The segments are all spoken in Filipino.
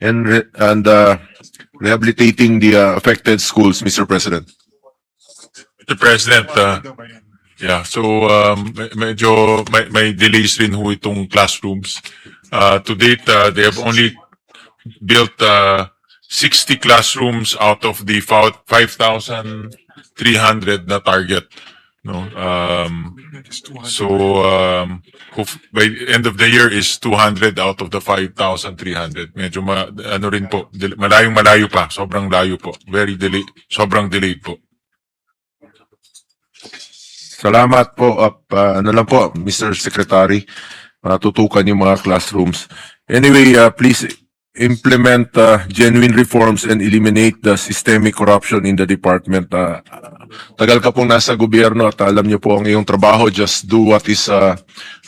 and and uh, rehabilitating the uh, affected schools, Mr. President. Mr. President, uh, yeah, so um, me- medyo may, may delays rin ho itong classrooms. Uh, to date, uh, they have only built uh, 60 classrooms out of the fou- 5,300 na target. No, um, so um, by end of the year is 200 out of the 5,300. Medyo ma, ano rin po, malayong malayo pa, sobrang layo po. Very delay, sobrang delayed po. Salamat po. Up, uh, ano lang po, Mr. Secretary, matutukan yung mga classrooms. Anyway, uh, please implement uh, genuine reforms and eliminate the systemic corruption in the department. Uh, tagal ka pong nasa gobyerno at alam niyo po ang iyong trabaho. Just do what is uh,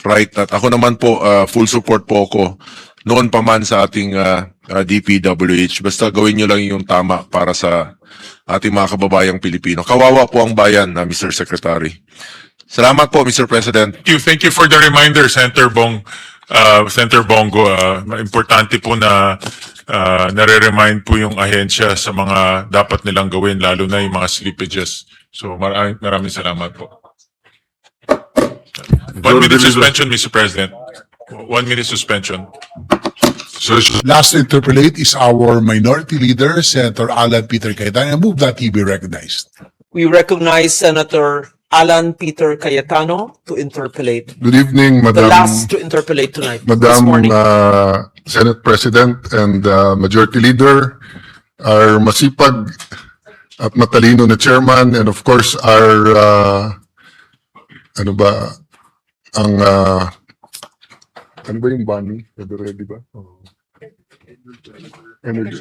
right. At ako naman po, uh, full support po ako noon pa man sa ating uh, uh, DPWH. Basta gawin niyo lang yung tama para sa ating mga kababayang Pilipino. Kawawa po ang bayan, na Mr. Secretary. Salamat po, Mr. President. Thank you. Thank you for the reminder, Senator Bong, uh, Senator Bongo. Uh, importante po na uh, nare-remind po yung ahensya sa mga dapat nilang gawin, lalo na yung mga slippages. So maraming, maraming salamat po. One minute suspension, Mr. President. One minute suspension. Last to interpolate is our minority leader, Senator Alan Peter Cayetano. I move that he be recognized. We recognize Senator Alan Peter Cayetano to interpolate. Good evening, The Madam, last to interpolate tonight, Madam uh, Senate President and uh, Majority Leader, our masipag at matalino na chairman, and of course our uh, ano ba ang uh, ano ba yung Bunny? Ready ba? Oh. Energy.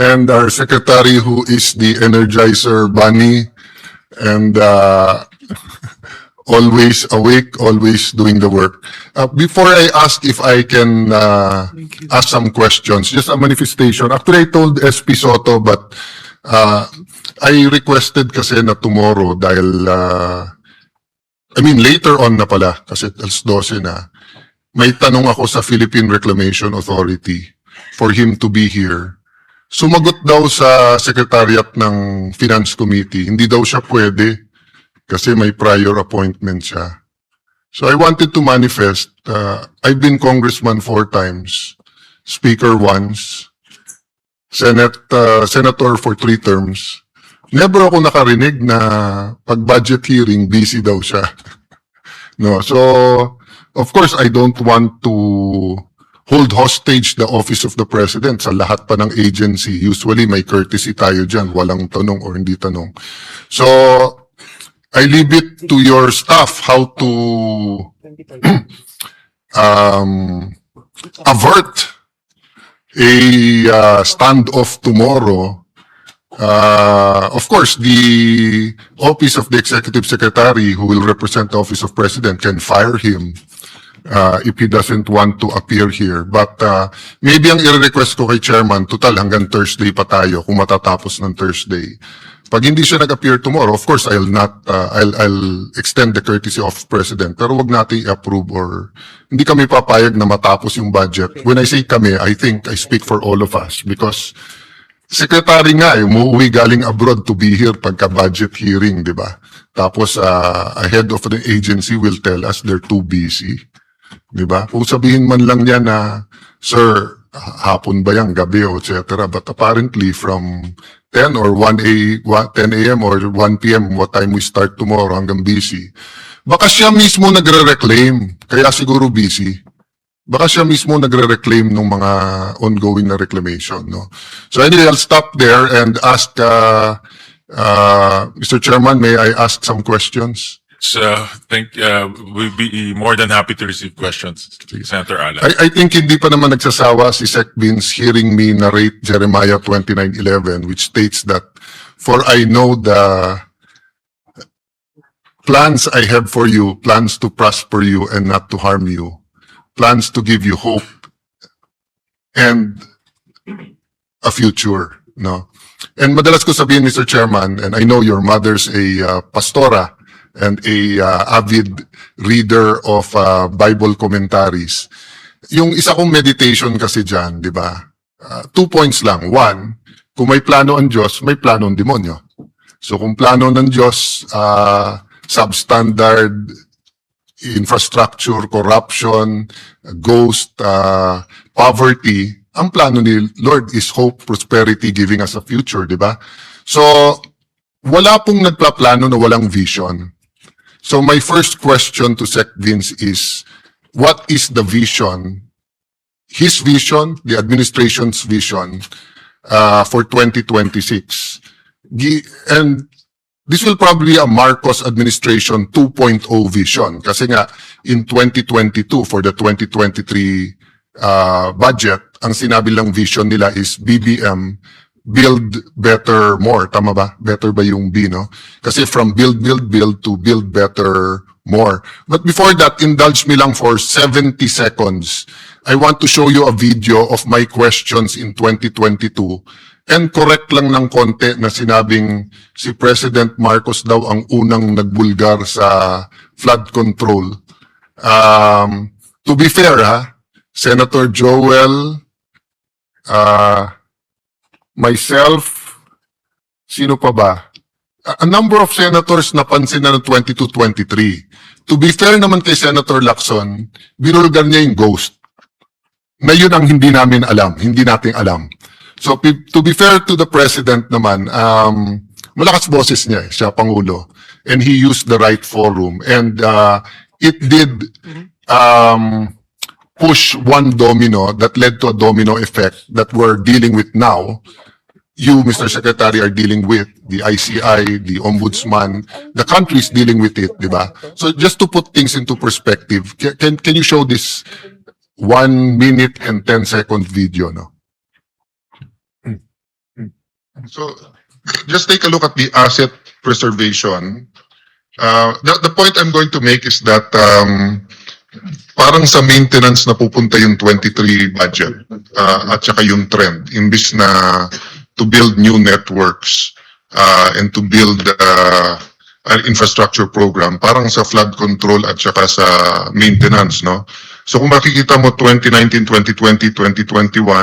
And our secretary who is the Energizer Bunny and uh, always awake, always doing the work. Uh, before I ask if I can uh, ask some questions, just a manifestation. Actually, I told SP Soto, but uh, I requested kasi na tomorrow dahil, uh, I mean, later on na pala, kasi alas 12 na, may tanong ako sa Philippine Reclamation Authority for him to be here. Sumagot daw sa secretariat ng Finance Committee, hindi daw siya pwede kasi may prior appointment siya. So I wanted to manifest, uh, I've been congressman four times, speaker once, senate, uh, senator for three terms. Never ako nakarinig na pag budget hearing, busy daw siya. no, so of course I don't want to hold hostage the office of the president sa lahat pa ng agency. Usually may courtesy tayo dyan, walang tanong or hindi tanong. So I leave it to your staff how to um, avert a uh, standoff tomorrow. Uh, of course, the office of the executive secretary who will represent the office of president can fire him uh, if he doesn't want to appear here. But uh, maybe ang i-request ko kay chairman, total hanggang Thursday pa tayo kung matatapos ng Thursday. Pag hindi siya nag-appear tomorrow, of course, I'll not, uh, I'll, I'll extend the courtesy of President. Pero wag natin i-approve or hindi kami papayag na matapos yung budget. When I say kami, I think I speak for all of us because Secretary nga, eh, umuwi galing abroad to be here pagka budget hearing, di ba? Tapos, uh, a head of the agency will tell us they're too busy. Di ba? Kung sabihin man lang niya na, Sir, hapon ba yan, gabi, o et cetera. But apparently from 10 or 1 a, 10 a.m. or 1 p.m., what time we start tomorrow, hanggang busy. Baka siya mismo nagre-reclaim, kaya siguro busy. Baka siya mismo nagre-reclaim ng mga ongoing na reclamation, no? So anyway, I'll stop there and ask, uh, uh, Mr. Chairman, may I ask some questions? So, thank, uh, we'll be more than happy to receive questions, Senator Alan. I, I think hindi pa naman nagsasawa si Sec Vince hearing me narrate Jeremiah 29:11 which states that for I know the plans I have for you, plans to prosper you and not to harm you, plans to give you hope and a future, no? And madalas ko sabihin, Mr. Chairman, and I know your mother's a uh, pastora and a uh, avid reader of uh, Bible commentaries. Yung isa kong meditation kasi dyan, di ba? uh, two points lang. One, kung may plano ang Diyos, may plano ang demonyo. So kung plano ng Diyos, uh, substandard infrastructure, corruption, ghost, uh, poverty, ang plano ni Lord is hope, prosperity, giving us a future, di ba? So, wala pong nagplaplano na walang vision. So my first question to Sec Vince is, what is the vision, his vision, the administration's vision, uh, for 2026? Gi- And this will probably a Marcos administration 2.0 vision kasi nga in 2022 for the 2023 uh, budget ang sinabi lang vision nila is BBM build better more tama ba? Better ba yung B no? Kasi from build build build to build better more. But before that indulge me lang for 70 seconds. I want to show you a video of my questions in 2022 And correct lang ng konti na sinabing si President Marcos daw ang unang nagbulgar sa flood control. Um, to be fair, ha, Senator Joel, uh, myself, sino pa ba? A, number of senators napansin na ng 22-23. To be fair naman kay Senator Lacson, binulgar niya yung ghost. Na yun ang hindi namin alam, hindi natin alam. So to be fair to the president naman, um, malakas boses niya, eh, siya pangulo, and he used the right forum, and uh, it did um, push one domino that led to a domino effect that we're dealing with now. You, Mr. Secretary, are dealing with the ICI, the Ombudsman, the country is dealing with it, di ba? So just to put things into perspective, ca- can can you show this one minute and 10 second video, no? So just take a look at the asset preservation. Uh, the, the point I'm going to make is that um, parang sa maintenance na pupunta yung 23 budget uh, at saka yung trend. Imbis na to build new networks uh, and to build uh, an infrastructure program parang sa flood control at saka sa maintenance no? So kung makikita mo 2019 2020 2021